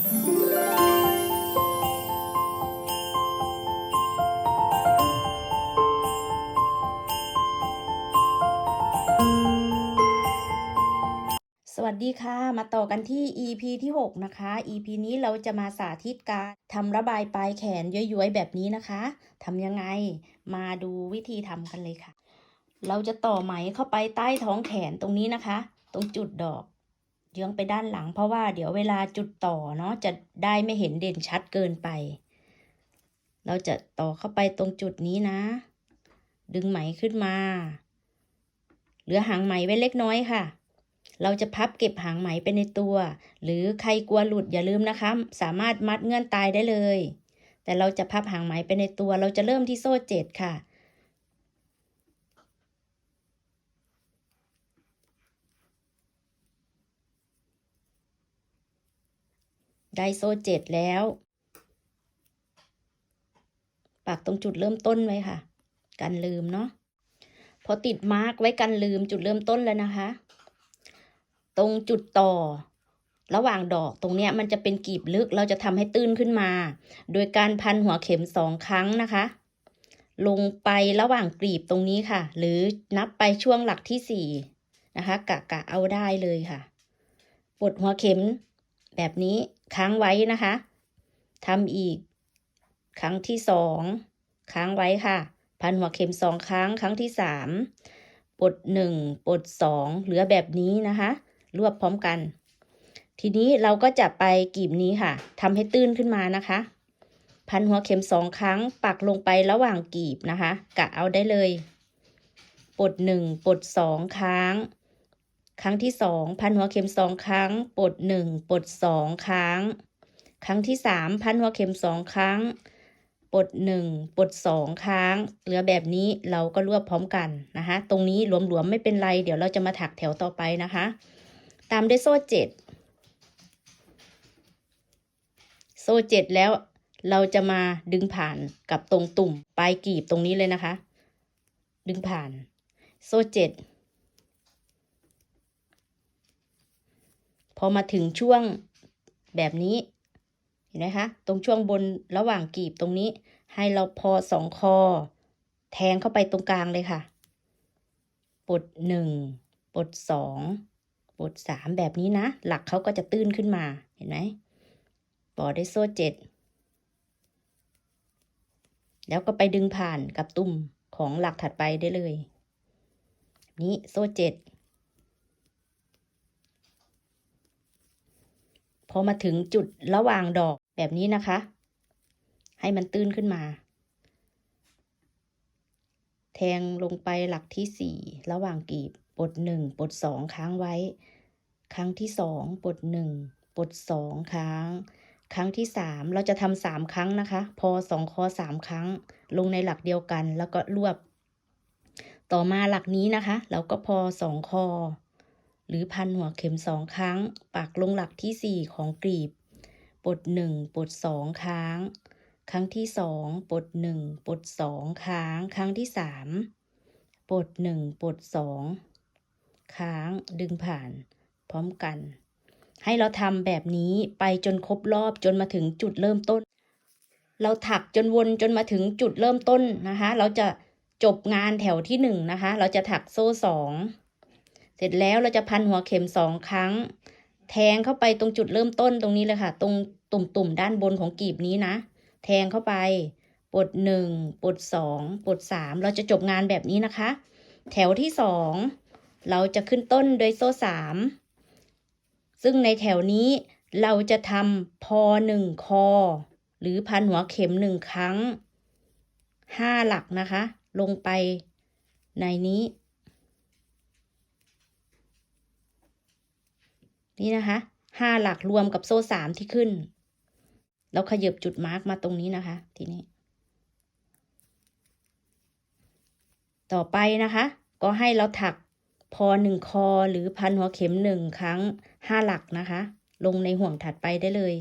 สวัสดีค่ะ มาต่อกันที่ EP ที่ 6 นะคะ EP นี้เราจะมาสาธิตการทำระบายปลายแขนย้อยๆ แบบนี้นะคะทำยังไงมาดูวิธีทำกันเลยค่ะ เราจะต่อไหมเข้าไปใต้ท้องแขนตรงนี้นะคะ ตรงจุดดอก เยื้องไปด้านหลัง เพราะว่าเดี๋ยวเวลาจุดต่อเนาะจะได้ไม่เห็นเด่นชัดเกินไป เราจะต่อเข้าไปตรงจุดนี้นะ ดึงไหมขึ้นมา เหลือหางไหมไว้เล็กน้อยค่ะ เราจะพับเก็บหางไหมไปในตัว หรือใครกลัวหลุดอย่าลืมนะคะ สามารถมัดเงื่อนตายได้เลย แต่เราจะพับหางไหมไปในตัว เราจะเริ่มที่โซ่เจ็ดค่ะ ได้โซ่เจ็ดแล้ว ปักตรงจุดเริ่มต้นไว้ค่ะ กันลืมเนาะพอติดมาร์กไว้กันลืมจุดเริ่มต้นแล้วนะคะ ตรงจุดต่อ ระหว่างดอกตรงเนี้ยมันจะเป็นกีบลึกเราจะทำให้ตื้นขึ้นมา โดยการพันหัวเข็มสองครั้งนะคะ ลงไประหว่างกลีบตรงนี้ค่ะ หรือนับไปช่วงหลักที่สี่นะคะ กะกะเอาได้เลยค่ะ ปลดหัวเข็ม แบบนี้ค้างไว้นะคะทำอีก ครั้งที่สองค้างไว้ค่ะ พันหัวเข็มสองครั้งครั้งที่สามปดหนึ่งปดสองเหลือแบบนี้นะคะ รวบพร้อมกัน ทีนี้เราก็จะไปกีบนี้ค่ะทำให้ตื้นขึ้นมานะคะ พันหัวเข็มสองครั้ง ปักลงไประหว่างกีบนะคะ กะเอาได้เลย ปดหนึ่งปดสองครั้ง ครั้งที่สองพันหัวเข็มสองครั้งปลดหนึ่งปลดสองครั้ง ครั้งที่สามพันหัวเข็มสองครั้งปลดหนึ่งปลดสองครั้ง เหลือแบบนี้เราก็รวบพร้อมกันนะคะ ตรงนี้หลวมๆไม่เป็นไร เดี๋ยวเราจะมาถักแถวต่อไปนะคะ ตามด้วยโซ่เจ็ดโซ่เจ็ดแล้วเราจะมาดึงผ่านกับตรงตุ่มปลายกีบตรงนี้เลยนะคะ ดึงผ่าน โซ่เจ็ด พอมาถึงช่วงแบบนี้ เห็นไหมคะ ตรงช่วงบนระหว่างกีบตรงนี้ ให้เราพอสองคอ แทงเข้าไปตรงกลางเลยค่ะ ปดหนึ่งปดสองปดสามแบบนี้นะ หลักเขาก็จะตื้นขึ้นมา เห็นไหมต่อได้โซ่เจ็ด แล้วก็ไปดึงผ่านกับตุ่มของหลักถัดไปได้เลย นี้โซ่เจ็ด อมาถึงจุดระหว่างดอกแบบนี้นะคะ ให้มันตื้นขึ้นมา แทงลงไปหลักที่สี่ระหว่างกีบปลดหนึ่งปลดสองค้างไว้ ครั้งที่สองปลดหนึ่งปลดสองค้างครั้งที่สามเราจะทำสามครั้งนะคะ พอสองคอสามครั้ง ลงในหลักเดียวกันแล้วก็รวบ ต่อมาหลักนี้นะคะ เราก็พอสองคอ หรือพันหัวเข็มสองครั้ง ปักลงหลักที่สี่ของกลีบ ปดหนึ่งปดสองค้าง ครั้งที่สองปดหนึ่งปดสองค้าง ครั้งที่สามปดหนึ่งปดสองค้างดึงผ่าน พร้อมกัน ให้เราทำแบบนี้ไปจนครบรอบจนมาถึงจุดเริ่มต้น เราถักจนวนจนมาถึงจุดเริ่มต้นนะคะ เราจะจบงานแถวที่หนึ่งนะคะ เราจะถักโซ่สอง เสร็จแล้วเราจะพันหัวเข็มสองครั้ง แทงเข้าไปตรงจุดเริ่มต้นตรงนี้เลยค่ะ ตรงตุ่มๆด้านบนของกีบนี้นะ แทงเข้าไปปดหนึ่งปดสองปดสามเราจะจบงานแบบนี้นะคะ แถวที่สองเราจะขึ้นต้นโดยโซ่สามซึ่งในแถวนี้เราจะทำพอหนึ่งคอ หรือพันหัวเข็มหนึ่งครั้งห้าหลักนะคะ ลงไปในนี้ นี่นะคะห้าหลักรวมกับโซ่สามที่ขึ้น แล้วขยับจุดมาร์กมาตรงนี้นะคะ ทีนี้ ต่อไปนะคะ ก็ให้เราถักพอหนึ่งคอหรือพันหัวเข็มหนึ่งครั้งห้าหลักนะคะ ลงในห่วงถัดไปได้เลย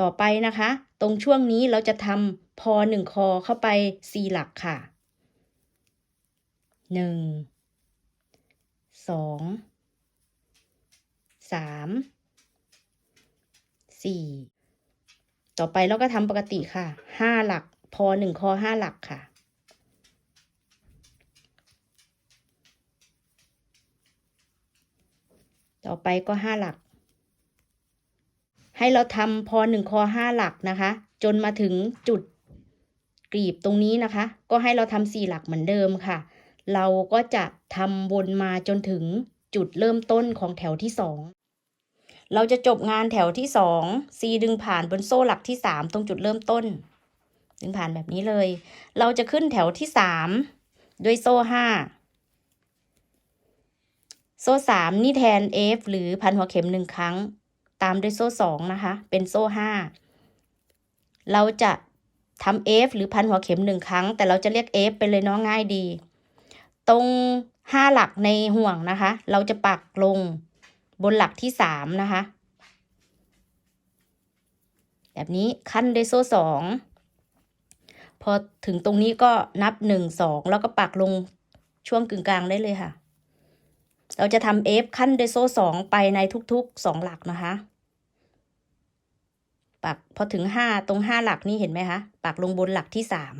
ต่อไปนะคะ ตรงช่วงนี้เราจะทำพอหนึ่งคอเข้าไปสี่หลักค่ะ หนึ่งสองสามสี่ต่อไปเราก็ทำปกติค่ะห้าหลักพอหนึ่งคอห้าหลักค่ะ ต่อไปก็ห้าหลัก ให้เราทำพอหนึ่งคอห้าหลักนะคะ จนมาถึงจุดกรีบตรงนี้นะคะ ก็ให้เราทำสี่หลักเหมือนเดิมค่ะ เราก็จะทำวนมาจนถึงจุดเริ่มต้นของแถวที่สองเราจะจบงานแถวที่สองซีดึงผ่านบนโซ่หลักที่สามตรงจุดเริ่มต้น ดึงผ่านแบบนี้เลย เราจะขึ้นแถวที่สามด้วยโซ่ห้าโซ่สามนี่แทน F หรือพันหัวเข็มหนึ่งครั้ง ตามด้วยโซ่สองนะคะ เป็นโซ่ห้าเราจะทำ F หรือพันหัวเข็มหนึ่งครั้ง แต่เราจะเรียก F ไปเลยเนาะง่ายดี ตรงห้าหลักในห่วงนะคะ เราจะปักลงบนหลักที่สามนะคะ แบบนี้ขั้นด้วยโซ่สองพอถึงตรงนี้ก็นับหนึ่งสองแล้วก็ปักลงช่วงกึ่งกลางได้เลยค่ะ เราจะทำ F ขั้นด้วยโซ่สองไปในทุกๆสองหลักนะคะ ปักพอถึงห้าตรงห้าหลักนี่เห็นไหมคะ ปักลงบนหลักที่สาม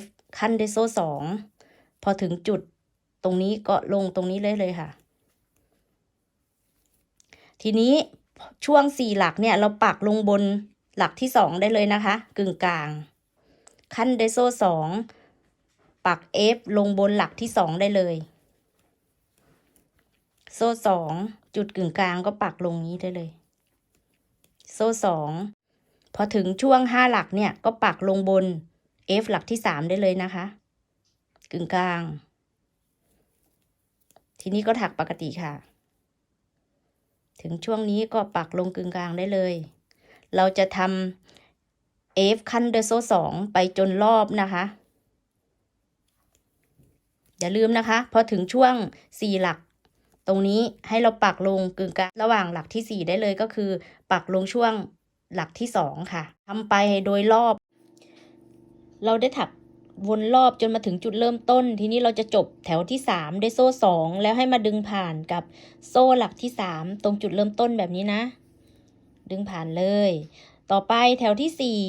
F ขั้นด้วยโซ่สอง พอถึงจุดตรงนี้ก็ลงตรงนี้เลยเลยค่ะ ทีนี้ช่วงสี่หลักเนี่ยเราปักลงบนหลักที่สองได้เลยนะคะ กึ่งกลาง ขั้นได้โซ่สองปัก F ลงบนหลักที่สองได้เลย โซ่สองจุดกึ่งกลางก็ปักลงนี้ได้เลย โซ่สองพอถึงช่วงห้าหลักเนี่ยก็ปักลงบน F หลักที่สามได้เลยนะคะ กึ่งกลาง ทีนี้ก็ถักปกติค่ะ ถึงช่วงนี้ก็ปักลงกึ่งกลางได้เลย เราจะทำ F ขั้นด้วยโซ่สองไปจนรอบนะคะ อย่าลืมนะคะพอถึงช่วงสี่หลักตรงนี้ให้เราปักลงกึ่งกลางระหว่างหลักที่สี่ได้เลยก็คือ ปักลงช่วงหลักที่สองค่ะทำไปโดยรอบ เราได้ถัก วนรอบจนมาถึงจุดเริ่มต้น ทีนี้เราจะจบแถวที่สามด้วยโซ่สองแล้วให้มาดึงผ่านกับโซ่หลักที่สามตรงจุดเริ่มต้นแบบนี้นะ ดึงผ่านเลย ต่อไปแถวที่สี่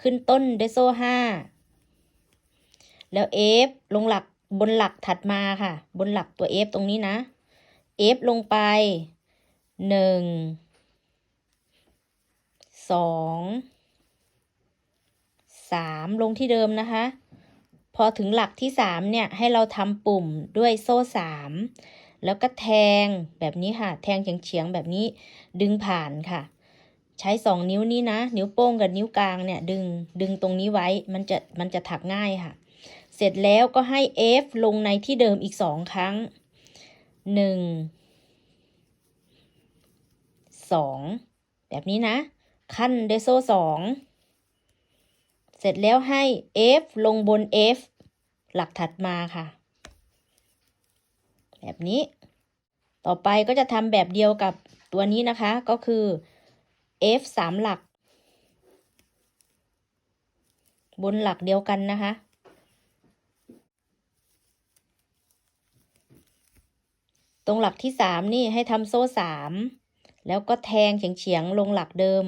ขึ้นต้นด้วยโซ่ห้าแล้ว F ลงหลักบนหลักถัดมาค่ะ บนหลักตัว F ตรงนี้นะ F ลงไปหนึ่งสองสามลงที่เดิมนะคะ พอถึงหลักที่สามเนี่ย ให้เราทำปุ่มด้วยโซ่สามแล้วก็แทงแบบนี้ค่ะ แทงเฉียงๆแบบนี้ดึงผ่านค่ะ ใช้สองนิ้วนี้นะ นิ้วโป้งกับนิ้วกลางเนี่ย ดึงดึงตรงนี้ไว้มันจะมันจะถักง่ายค่ะ เสร็จแล้วก็ให้ F ลงในที่เดิมอีกสองครั้งหนึ่งสองแบบนี้นะ ขั้นด้วยโซ่สอง เสร็จแล้วให้ F ลงบน F หลักถัดมาค่ะ แบบนี้ ต่อไปก็จะทำแบบเดียวกับตัวนี้นะคะ ก็คือ F สามหลัก บนหลักเดียวกันนะคะตรงหลักที่สามนี่ให้ทำโซ่สามแล้วก็แทงเฉียงๆลงหลักเดิม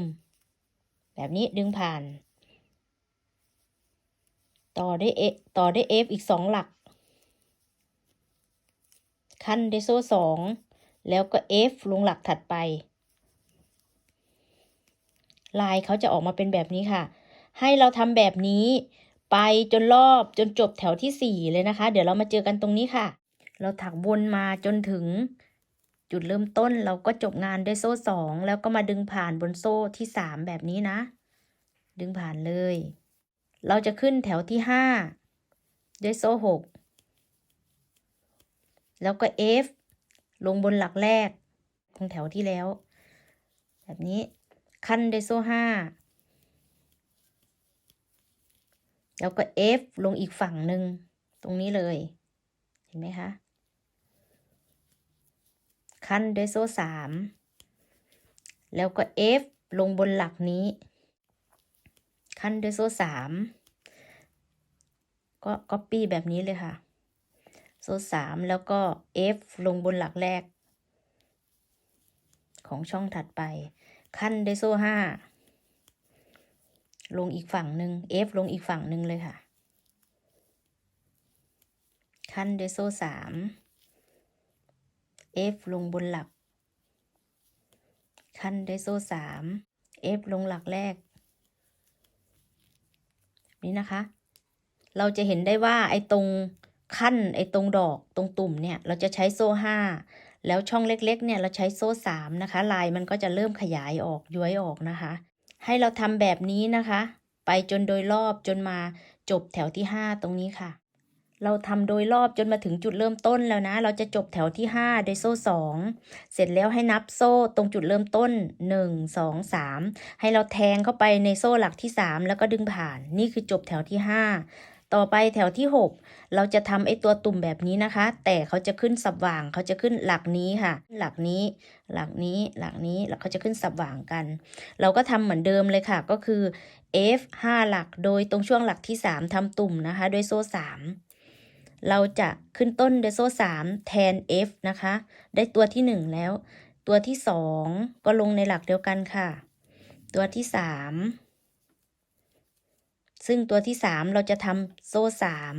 แบบนี้ดึงผ่าน ต่อได้เอต่อได้ F อีกสองหลักขั้นได้โซ่สองแล้วก็ F ลงหลักถัดไป ลายเขาจะออกมาเป็นแบบนี้ค่ะ ให้เราทำแบบนี้ไปจนรอบจนจบแถวที่สี่เลยนะคะ เดี๋ยวเรามาเจอกันตรงนี้ค่ะ เราถักวนมาจนถึงจุดเริ่มต้นเราก็จบงานด้วยโซ่สองแล้วก็มาดึงผ่านบนโซ่ที่สามแบบนี้นะ ดึงผ่านเลย เราจะขึ้นแถวที่ห้าด้วยโซ่หกแล้วก็ F ลงบนหลักแรกของแถวที่แล้ว แบบนี้ขั้นด้วยโซ่ห้าแล้วก็ F ลงอีกฝั่งหนึ่งตรงนี้เลย เห็นไหมคะ ขั้นด้วยโซ่สามแล้วก็ F ลงบนหลักนี้ ขั้นด้วยโซ่สามก็ก๊อปปี้แบบนี้เลยค่ะ โซ่สามแล้วก็ F ลงบนหลักแรก ของช่องถัดไป ขั้นด้วยโซ่ห้าลงอีกฝั่งหนึ่ง F ลงอีกฝั่งหนึ่งเลยค่ะ ขั้นด้วยโซ่สาม F ลงบนหลัก ขั้นด้วยโซ่สาม F ลงหลักแรก นี่นะคะ เราจะเห็นได้ว่าไอ้ตรงขั้นไอ้ตรงดอกตรงตุ่มเนี่ย เราจะใช้โซ่ห้าแล้วช่องเล็กๆเนี่ยเราใช้โซ่สามนะคะ ลายมันก็จะเริ่มขยายออกย้อยออกนะคะ ให้เราทำแบบนี้นะคะ ไปจนโดยรอบจนมาจบแถวที่ห้าตรงนี้ค่ะ เราทำโดยรอบจนมาถึงจุดเริ่มต้นแล้วนะ เราจะจบแถวที่ห้าโดยโซ่สองเสร็จแล้วให้นับโซ่ตรงจุดเริ่มต้นหนึ่งสองสามให้เราแทงเข้าไปในโซ่หลักที่สามแล้วก็ดึงผ่าน นี่คือจบแถวที่ห้าต่อไปแถวที่หกเราจะทำไอตัวตุ่มแบบนี้นะคะ แต่เขาจะขึ้นสับว่างเขาจะขึ้นหลักนี้ค่ะ หลักนี้ หลักนี้ หลักนี้ แล้วเขาจะขึ้นสับว่างกัน เราก็ทำเหมือนเดิมเลยค่ะ ก็คือ F 5 หลัก โดยตรงช่วงหลักที่ 3ทำตุ่มนะคะ ด้วยโซ่ 3 เราจะขึ้นต้นด้วยโซ่3แทน F นะคะ ได้ตัวที่ 1 แล้ว ตัวที่ 2 ก็ลงในหลักเดียวกันค่ะ ตัวที่ 3 ซึ่งตัวที่ 3 เราจะทำโซ่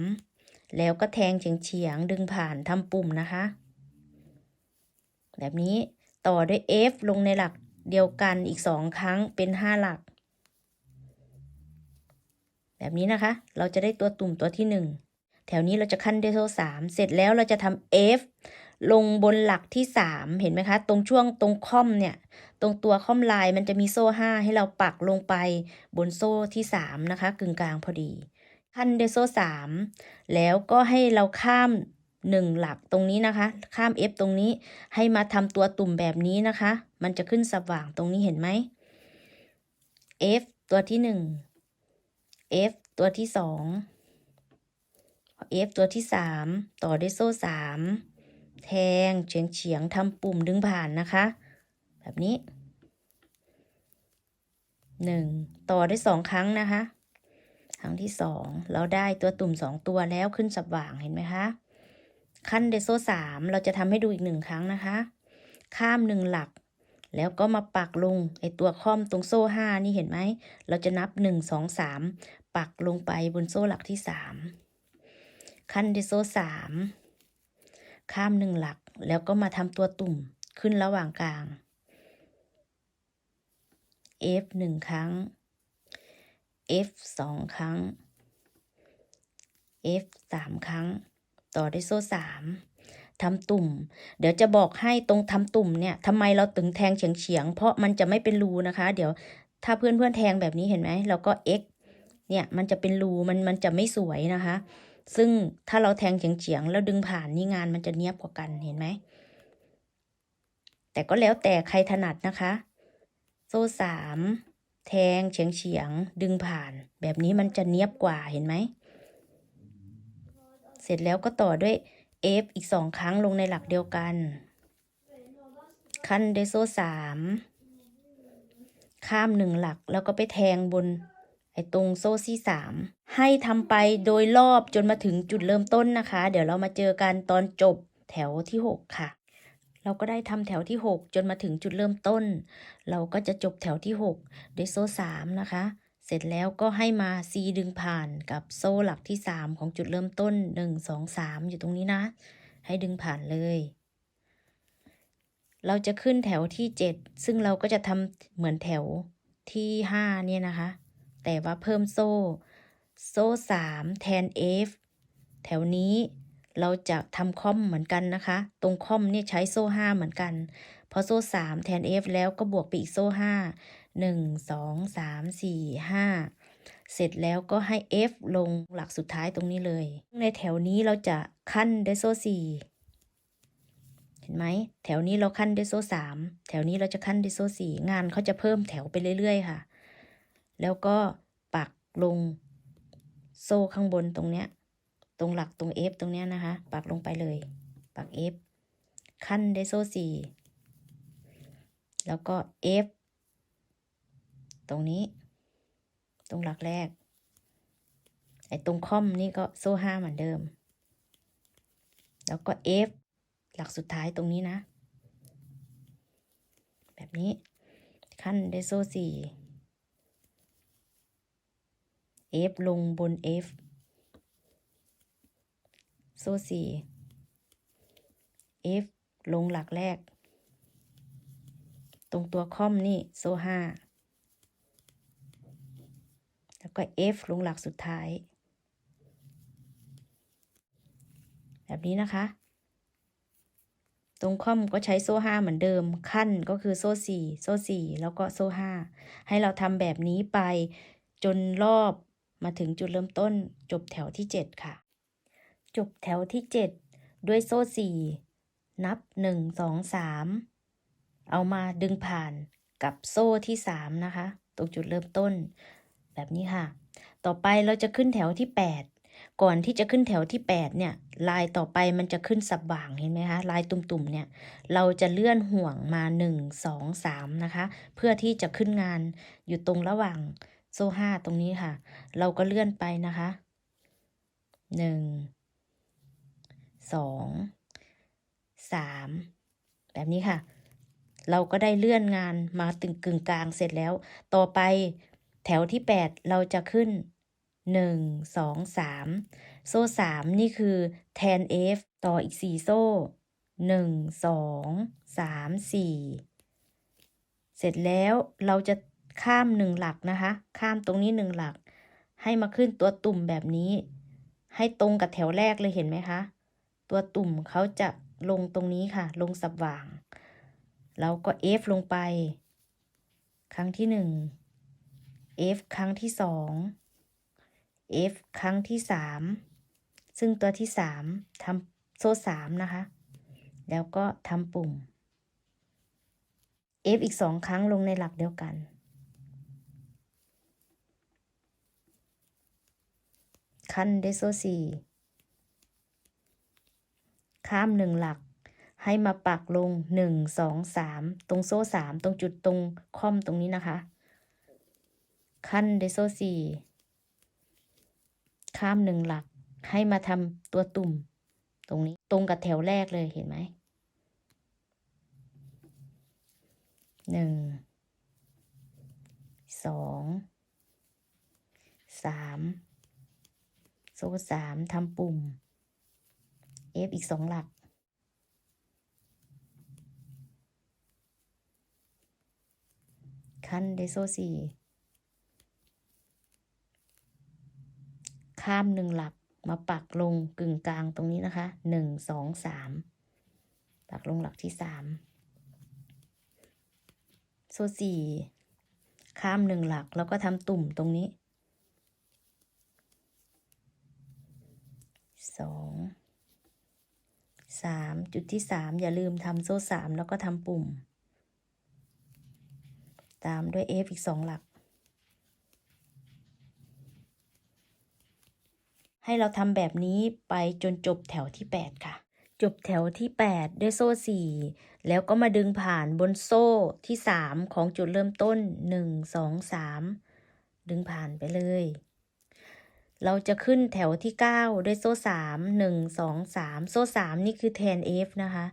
3แล้วก็แทงเฉียงเฉียงๆดึงผ่านทำปุ่มนะคะ แบบนี้ต่อด้วย F ลงในหลักเดียวกันอีก 2 ครั้งเป็น 5 หลัก แบบนี้นะคะ เราจะได้ตัวตุ่มตัวที่ 1 แถวนี้เราจะขั้นด้วยโซ่3เสร็จแล้วเราจะทำ F ลงบนหลักที่3เห็นไหมคะ ตรงช่วงตรงค่อมเนี่ย ตรงตัวค่อมลายมันจะมีโซ่5ให้เราปักลงไปบนโซ่ที่3นะคะ กึ่งกลางพอดีขั้นด้วยโซ่3แล้วก็ให้เราข้าม1หลักตรงนี้นะคะ ข้าม F ตรงนี้ให้มาทำตัวตุ่มแบบนี้นะคะ มันจะขึ้นสว่างตรงนี้เห็นไหม F ตัวที่1 F ตัวที่2 F ตัวที่ 3 ต่อด้วยโซ่ 3 แทงเฉียงเฉียงๆทำปุ่มดึงผ่านนะคะ แบบนี้ 1 ต่อด้วยสองครั้งนะคะ ครั้งที่สองเราได้ตัวตุ่มสองตัวแล้วขึ้นสว่างเห็นไหมคะ ขั้นเดโซ่สามเราจะทำให้ดูอีกหนึ่งครั้งนะคะ ข้ามหนึ่งหลักแล้วก็มาปักลงไอตัวค่อมตรงโซ่ห้านี่เห็นไหม เราจะนับหนึ่งสองสามปักลงไปบนโซ่หลักที่สาม ขั้นเดโซ่สามข้ามหนึ่งหลักแล้วก็มาทำตัวตุ่มขึ้นระหว่างกลาง F หนึ่งครั้ง F สองครั้ง F สามครั้ง ต่อด้วยโซ่สามทำตุ่ม เดี๋ยวจะบอกให้ตรงทำตุ่มเนี่ยทำไมเราถึงแทงเฉียงเฉียงเพราะมันจะไม่เป็นรูนะคะ เดี๋ยวถ้าเพื่อนเพื่อนแทงแบบนี้เห็นไหมเราก็ x เนี่ยมันจะเป็นรูมันมันจะไม่สวยนะคะ ซึ่งถ้าเราแทงเฉียงๆแล้วดึงผ่านนี่งานมันจะเนียบกว่ากันเห็นไหม แต่ก็แล้วแต่ใครถนัดนะคะ โซ่สามแทงเฉียงเฉียงๆดึงผ่าน แบบนี้มันจะเนียบกว่าเห็นไหม เสร็จแล้วก็ต่อด้วย F อีกสองครั้งลงในหลักเดียวกัน ขั้นด้วยโซ่สามข้ามหนึ่งหลักแล้วก็ไปแทงบน ตรงโซ่ที่สามให้ทำไปโดยรอบจนมาถึงจุดเริ่มต้นนะคะ เดี๋ยวเรามาเจอกันตอนจบแถวที่หกค่ะ เราก็ได้ทำแถวที่หกจนมาถึงจุดเริ่มต้น เราก็จะจบแถวที่หกด้วยโซ่สามนะคะเสร็จแล้วก็ให้มาซีดึงผ่านกับโซ่หลักที่สามของจุดเริ่มต้นหนึ่งสองสามอยู่ตรงนี้นะ ให้ดึงผ่านเลย เราจะขึ้นแถวที่เจ็ดซึ่งเราก็จะทำเหมือนแถวที่ห้าเนี่ยนะคะ แต่ว่าเพิ่มโซ่ โซ่สามแทน F แถวนี้เราจะทำคอมเหมือนกันนะคะ ตรงคอมเนี่ยใช้โซ่ห้าเหมือนกันพอโซ่สามแทน F แล้วก็บวกไปอีกโซ่ห้าหนึ่งสองสามสี่ห้าเสร็จแล้วก็ให้ F ลงหลักสุดท้ายตรงนี้เลย ในแถวนี้เราจะขั้นด้วยโซ่สี่เห็นไหมแถวนี้เราขั้นด้วยโซ่สามแถวนี้เราจะขั้นด้วยโซ่สี่งานเขาจะเพิ่มแถวไปเรื่อยๆค่ะ แล้วก็ปักลงโซ่ข้างบนตรงเนี้ย ตรงหลักตรง F ตรงเนี้ยนะคะ ปักลงไปเลย ปัก F ขั้นได้โซ่สี่แล้วก็ F ตรงนี้ ตรงหลักแรก ไอ้ตรงค่อมนี่ก็โซ่ห้าเหมือนเดิม แล้วก็ F หลักสุดท้ายตรงนี้นะ แบบนี้ขั้นได้โซ่สี่ F ลงบน F โซ่สี่ F ลงหลักแรก ตรงตัวค่อมนี่โซ่ห้าแล้วก็ F ลงหลักสุดท้าย แบบนี้นะคะ ตรงค่อมก็ใช้โซ่ห้าเหมือนเดิม ขั้นก็คือโซ่สี่โซ่สี่แล้วก็โซ่ห้าให้เราทำแบบนี้ไปจนรอบ มาถึงจุดเริ่มต้นจบแถวที่เจ็ดค่ะ จบแถวที่เจ็ดด้วยโซ่สี่นับหนึ่งสองสามเอามาดึงผ่านกับโซ่ที่สามนะคะ ตรงจุดเริ่มต้น แบบนี้ค่ะ ต่อไปเราจะขึ้นแถวที่แปดก่อนที่จะขึ้นแถวที่แปดเนี่ย ลายต่อไปมันจะขึ้นสับบ่างเห็นไหมคะ ลายตุ่มๆ เนี่ย เราจะเลื่อนห่วงมาหนึ่งสองสามนะคะ เพื่อที่จะขึ้นงานอยู่ตรงระหว่าง โซ่ห้าตรงนี้ค่ะ เราก็เลื่อนไปนะคะหนึ่งสองสามแบบนี้ค่ะ เราก็ได้เลื่อนงานมาตึงกึ่งกลางเสร็จแล้ว ต่อไปแถวที่แปดเราจะขึ้นหนึ่งสองสามโซ่สามนี่คือแทน F ต่ออีกสี่โซ่หนึ่งสองสามสี่เสร็จแล้วเราจะ ข้ามหนึ่งหลักนะคะ ข้ามตรงนี้หนึ่งหลัก ให้มาขึ้นตัวตุ่มแบบนี้ ให้ตรงกับแถวแรกเลยเห็นไหมคะ ตัวตุ่มเขาจะลงตรงนี้ค่ะ ลงสับว่างเราก็ F ลงไป ครั้งที่หนึ่ง F ครั้งที่สอง F ครั้งที่สามซึ่งตัวที่สามทำโซ่สามนะคะ แล้วก็ทำปุ่ม F อีกสองครั้งลงในหลักเดียวกัน ขั้นด้โซ่สี่ข้ามหนึ่งหลัก ให้มาปักลงหนึ่งสองสามตรงโซ่สามตรงจุดตรงค่อมตรงนี้นะคะขั้นด้โซ่สี่ข้ามหนึ่งหลัก ให้มาทำตัวตุ่ม ตรงนี้ตรงกับแถวแรกเลยเห็นไหมหนึ่งสองสาม โซ่สามทำปุ่ม F อีกสองหลัก ขั้นด้โซ่สี่ข้ามหนึ่งหลักมาปักลงกึ่งกลางตรงนี้นะคะหนึ่งสองสามปักลงหลักที่สามโซ่สี่ข้ามหนึ่งหลักแล้วก็ทำตุ่มตรงนี้ สองสามจุดที่สามอย่าลืมทำโซ่สามแล้วก็ทำปุ่ม ตามด้วย F อีกสองหลัก ให้เราทำแบบนี้ไปจนจบแถวที่ 8 ค่ะ จบแถวที่ 8 ด้วยโซ่ 4 แล้วก็มาดึงผ่านบนโซ่ที่ 3 ของจุดเริ่มต้น 1 2 3 ดึงผ่านไปเลย เราจะขึ้นแถวที่ 9 ด้วยโซ่3 1 2 3 โซ่ 3 นี่คือแทน F นะคะ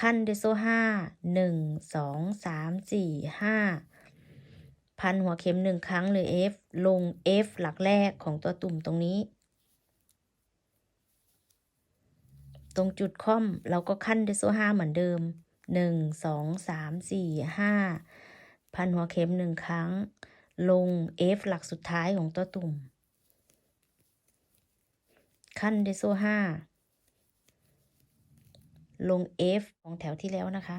ขั้นด้วยโซ่ 5 1 2 3 4 5 พันหัวเข็มหนึ่งครั้งเลย F ลง F หลักแรกของตัวตุ่มตรงนี้ ตรงจุดค่อมเราก็ขั้นด้วยโซ่ห้าเหมือนเดิมหนึ่งสองสามสี่ห้าพันหัวเข็มหนึ่งครั้ง ลง F หลักสุดท้ายของตัวตุ่ม ขั้นด้วยโซ่ห้าลง F ของแถวที่แล้วนะคะ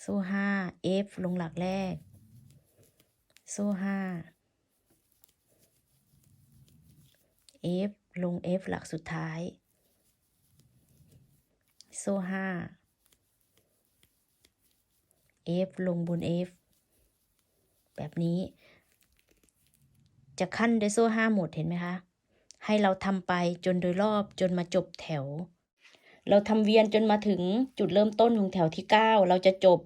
โซ่ห้า F ลงหลักแรก โซ่ห้า F ลง F หลักสุดท้าย โซ่ห้า F ลงบน F แบบนี้ จะขั้นด้วยโซ่ห้าหมดเห็นไหมคะ ให้เราทำไปจนโดยรอบจนมาจบแถว เราทำเวียนจนมาถึงจุดเริ่มต้นของแถวที่ 9 เราจะจบ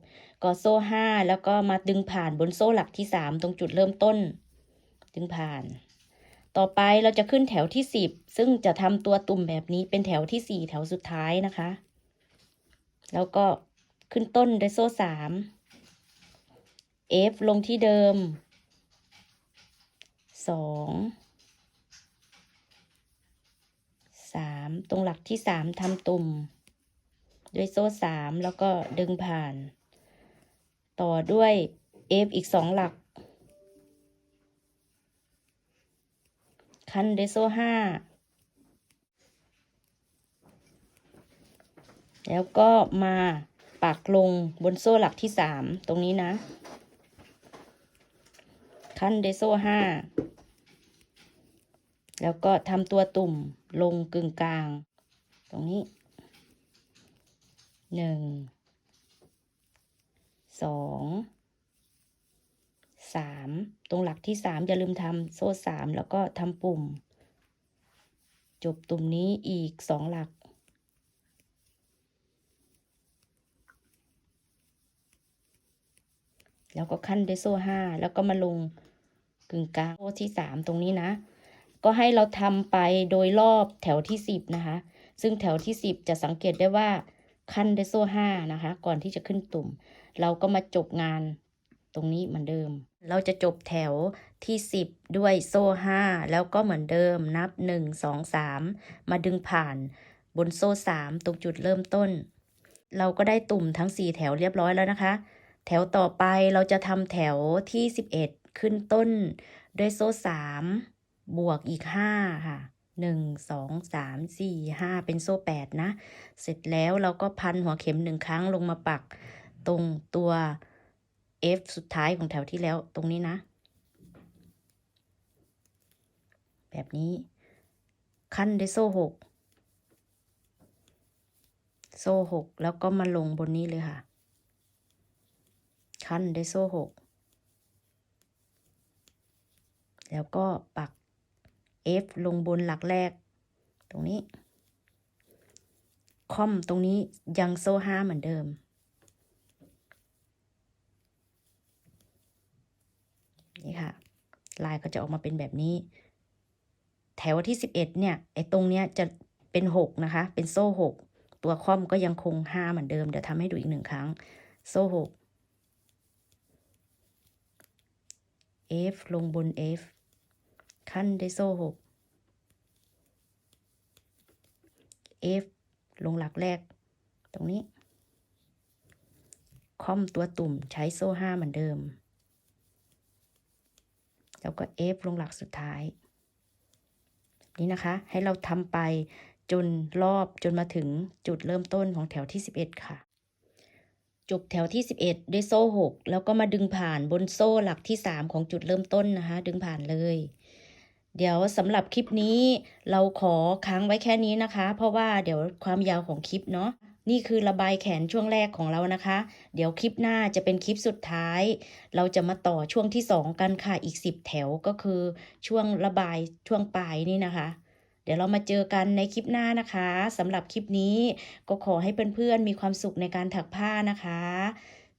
ก็โซ่5แล้วก็มาดึงผ่านบนโซ่หลักที่ 3 ตรงจุดเริ่มต้น ดึงผ่าน ต่อไปเราจะขึ้นแถวที่ 10 ซึ่งจะทำตัวตุ่มแบบนี้เป็นแถวที่ 4 แถวสุดท้ายนะคะ แล้วก็ขึ้นต้นด้วยโซ่3 F ลงที่เดิม 2 3ตรงหลักที่3ทำตุ่ม ด้วยโซ่3แล้วก็ดึงผ่าน ต่อด้วย F อีก2หลัก คันด้วยโซ่ห้าแล้วก็มาปักลงบนโซ่หลักที่สามตรงนี้นะ คันเดโซ่ห้าแล้วก็ทำตัวตุ่มลงกึ่งกลาง ตรงนี้หนึ่งสองสามตรงหลักที่สามอย่าลืมทำโซ่สามแล้วก็ทำปุ่ม จบตุ่มนี้อีกสองหลัก แล้วก็ขั้นด้วยโซ่ห้าแล้วก็มาลง กึ่งกลางโซ่ที่สามตรงนี้นะ ก็ให้เราทำไปโดยรอบแถวที่สิบนะคะ ซึ่งแถวที่สิบจะสังเกตได้ว่าขั้นด้วยโซ่ห้านะคะ ก่อนที่จะขึ้นตุ่ม เราก็มาจบงานตรงนี้เหมือนเดิม เราจะจบแถวที่10ด้วยโซ่5แล้วก็เหมือนเดิมนับ1 2 3มมาดึงผ่านบนโซ่3ตรงจุดเริ่มต้น เราก็ได้ตุ่มทั้ง4แถวเรียบร้อยแล้วนะคะ แถวต่อไปเราจะทำแถวที่11 ขึ้นต้นด้วยโซ่3บวกอีก5ค่ะ1 2 3 4 5เป็นโซ่8นะ เสร็จแล้วเราก็พันหัวเข็มหนึ่งครั้งลงมาปักตรงตัว F สุดท้ายของแถวที่แล้วตรงนี้นะ แบบนี้ ขั้นด้วยโซ่หกโซ่หกแล้วก็มาลงบนนี้เลยค่ะ ขั้นด้วยโซ่หก แล้วก็ปัก F ลงบนหลักแรก ตรงนี้ คอมตรงนี้ยังโซ่ห้าเหมือนเดิม นี่ค่ะ ลายก็จะออกมาเป็นแบบนี้ แถวที่สิบเอ็ดเนี่ย ไอ้ตรงเนี้ยจะเป็นหกนะคะ เป็นโซ่หกตัวคอมก็ยังคงห้าเหมือนเดิม เดี๋ยวทำให้ดูอีกหนึ่งครั้ง โซ่หก F ลงบน F ขั้นด้โซ่หก F ลงหลักแรก ตรงนี้ คอมตัวตุ่มใช้โซ่ห้าเหมือนเดิม แล้วก็ F ลงหลักสุดท้ายนี่นะคะ ให้เราทำไปจนรอบจนมาถึงจุดเริ่มต้นของแถวที่ 11 ค่ะ จบแถวที่ 11 ด้วยโซ่ 6 แล้วก็มาดึงผ่านบนโซ่หลักที่ 3 ของจุดเริ่มต้นนะคะ ดึงผ่านเลย เดี๋ยวสำหรับคลิปนี้เราขอค้างไว้แค่นี้นะคะ เพราะว่าเดี๋ยวความยาวของคลิปเนาะนี่คือระบายแขนช่วงแรกของเรานะคะ เดี๋ยวคลิปหน้าจะเป็นคลิปสุดท้าย เราจะมาต่อช่วงที่2กันค่ะอีก10แถวก็คือช่วงระบายช่วงปลายนี่นะคะ เดี๋ยวเรามาเจอกันในคลิปหน้านะคะสำหรับคลิปนี้ก็ขอให้เพื่อนๆมีความสุขในการถักผ้านะคะ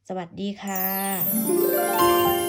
สวัสดีค่ะ